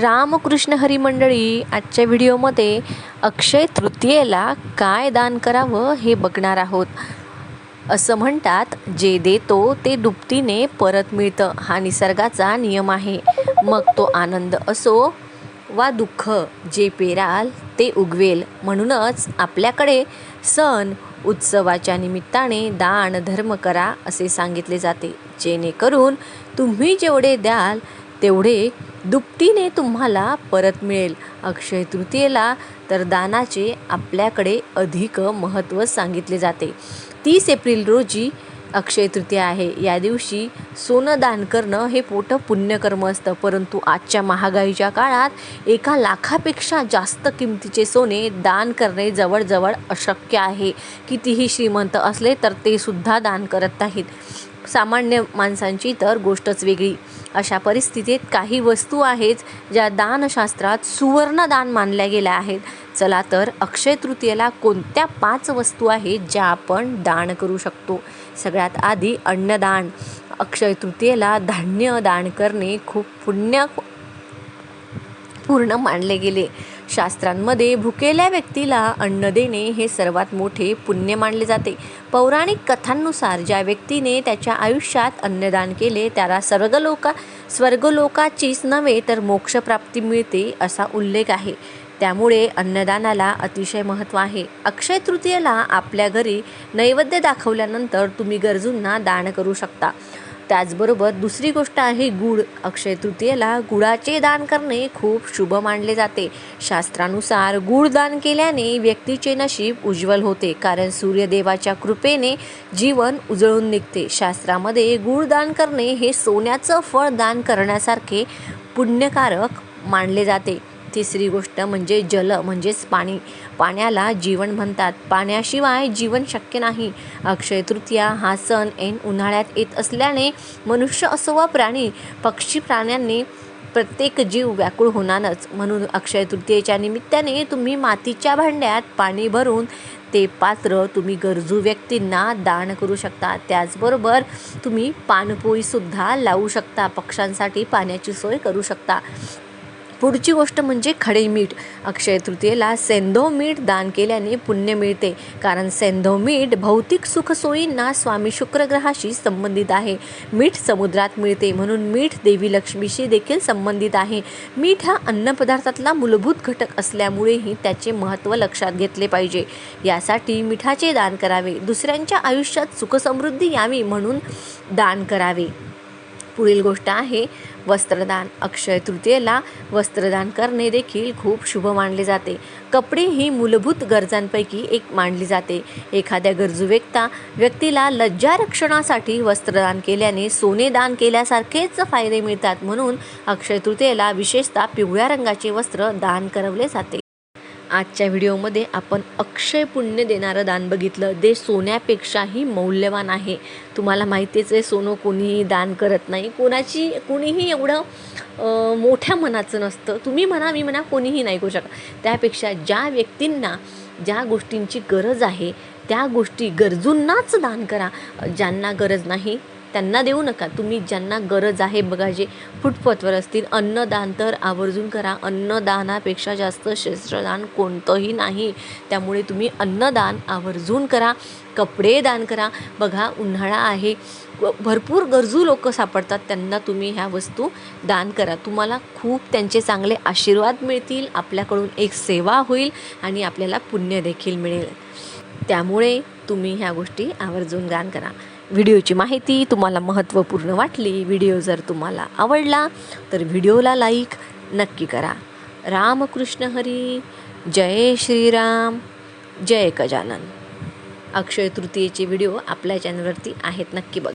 रामकृष्ण हरी मंडळी आजच्या व्हिडिओमध्ये अक्षय तृतीयेला काय दान करावं हे बघणार आहोत. असं म्हणतात जे देतो ते दुपटीने परत मिळतं. हा निसर्गाचा नियम आहे. मग तो आनंद असो वा दुःख जे पेराल ते उगवेल. म्हणूनच आपल्याकडे सण उत्सवाच्या निमित्ताने दान धर्म करा असे सांगितले जाते. जेणेकरून तुम्ही जेवढे द्याल तेवढे दुपटीने तुम्हाला परत मिळेल. अक्षय तृतीयेला तर दानाचे आपल्याकडे अधिक महत्त्व सांगितले जाते. तीस एप्रिल रोजी अक्षय तृतीया आहे. या दिवशी सोनं दान करणं हे मोठं पुण्यकर्म असतं. परंतु आजच्या महागाईच्या काळात एका लाखापेक्षा जास्त किमतीचे सोने दान करणे जवळजवळ अशक्य आहे. कितीही श्रीमंत असले तर ते सुद्धा दान करत नाहीत. सामान्य माणसांची तर गोष्टच वेगळी. अशा परिस्थितीत काही वस्तू आहेत ज्या दानशास्त्रात सुवर्णदान मानल्या गेल्या आहेत. चला तर अक्षय तृतीयेला कोणत्या पाच वस्तू आहेत ज्या आपण दान करू शकतो? सगळ्यात आधी अन्नदान. अक्षय तृतीयेला धान्य दान करणे खूप पुण्य पूर्ण मानले गेले. शास्त्रांमध्ये भुकेल्या व्यक्तीला अन्न देणे हे सर्वात मोठे पुण्य मानले जाते. पौराणिक कथांनुसार ज्या व्यक्तीने त्याच्या आयुष्यात अन्नदान केले त्याला स्वर्गलोका स्वर्गलोकाचीच नव्हे तर मोक्षप्राप्ती मिळते असा उल्लेख आहे. त्यामुळे अन्नदानाला अतिशय महत्त्व आहे. अक्षय तृतीयेला आपल्या घरी नैवेद्य दाखवल्यानंतर तुम्ही गरजूंना दान करू शकता. त्याचबरोबर दुसरी गोष्ट आहे गुळ अक्षय तृतीयेला गुळाचे दान करणे खूप शुभ मानले जाते. शास्त्रानुसार गुळ दान केल्याने व्यक्तीचे नशीब उज्ज्वल होते कारण सूर्यदेवाच्या कृपेने जीवन उजळून निघते. शास्त्रामध्ये गुळ दान करणे हे सोन्याचं फळ दान करण्यासारखे पुण्यकारक मानले जाते. तिसरी गोष्ट म्हणजे जल म्हणजेच पाणी. पाण्याला जीवन म्हणतात. पाण्याशिवाय जीवन शक्य नाही. अक्षय तृतीया हा सण ऐन उन्हाळ्यात येत असल्याने मनुष्य असो वा प्राणी पक्षी प्राण्यांनी प्रत्येक जीव व्याकुळ होणारच. म्हणून अक्षय तृतीयेच्या निमित्ताने तुम्ही मातीच्या भांड्यात पाणी भरून ते पात्र तुम्ही गरजू व्यक्तींना दान करू शकता. त्याचबरोबर तुम्ही पाणपोईसुद्धा लावू शकता. पक्ष्यांसाठी पाण्याची सोय करू शकता. पुढची गोष्ट म्हणजे खडे मीठ. अक्षय तृतीयेला सेंधव मीठ दान केल्याने पुण्य मिळते. कारण सेंधव मीठ भौतिक सुखसोयींना स्वामी शुक्रग्रहाशी संबंधित आहे. मीठ समुद्रात मिळते म्हणून मीठ देवी लक्ष्मीशी देखील संबंधित आहे. मीठ हा अन्नपदार्थातला मूलभूत घटक असल्यामुळेही त्याचे महत्त्व लक्षात घेतले पाहिजे. यासाठी मिठाचे दान करावे. दुसऱ्यांच्या आयुष्यात सुखसमृद्धी यावी म्हणून दान करावे. पुढील गोष्ट आहे वस्त्रदान. अक्षय तृतीयेला वस्त्रदान करणे देखील खूप शुभ मानले जाते. कपडे ही मूलभूत गरजांपैकी एक मानली जाते. एखाद्या गरजू व्यक्ता व्यक्तीला लज्जारक्षणासाठी वस्त्रदान केल्याने सोने दान केल्यासारखेच फायदे मिळतात म्हणून अक्षय तृतीयेला विशेषतः पिवळ्या रंगाचे वस्त्र दान करवले जाते. आजच्या व्हिडिओमध्ये आपण अक्षय पुण्य देणारं दान बघितलं. दे सोन्यापेक्षाही मौल्यवान आहे. तुम्हाला माहितीच आहे सोनं कोणीही दान करत नाही. कोणाची कोणीही एवढं मोठ्या मनाचं नसतं. तुम्ही म्हणा मी म्हणा कोणीही नाही करू शकत. त्यापेक्षा ज्या व्यक्तींना ज्या गोष्टींची गरज आहे त्या गोष्टी गरजूंनाच दान करा. ज्यांना गरज नाही त्यांना देऊ नका. तुम्ही ज्यांना गरज आहे बघा जे फुटपथवर असतील अन्नदान तर आवर्जून करा. अन्नदानापेक्षा जास्त शस्त्रदान कोणतंही नाही. त्यामुळे तुम्ही अन्नदान आवर्जून करा. कपडे दान करा. बघा उन्हाळा आहे. भरपूर गरजू लोक सापडतात. त्यांना तुम्ही ह्या वस्तू दान करा. तुम्हाला खूप त्यांचे चांगले आशीर्वाद मिळतील. आपल्याकडून एक सेवा होईल आणि आपल्याला पुण्य देखील मिळेल. त्यामुळे तुम्ही ह्या गोष्टी आवर्जून दान करा. व्हिडिओची माहिती तुम्हाला महत्त्वपूर्ण वाटली व्हिडिओ जर तुम्हाला आवडला तर व्हिडिओला लाईक नक्की करा. रामकृष्ण हरी जय श्रीराम जय गजानन. अक्षय तृतीयेचे व्हिडिओ आपल्या चॅनलवरती आहेत नक्की बघा.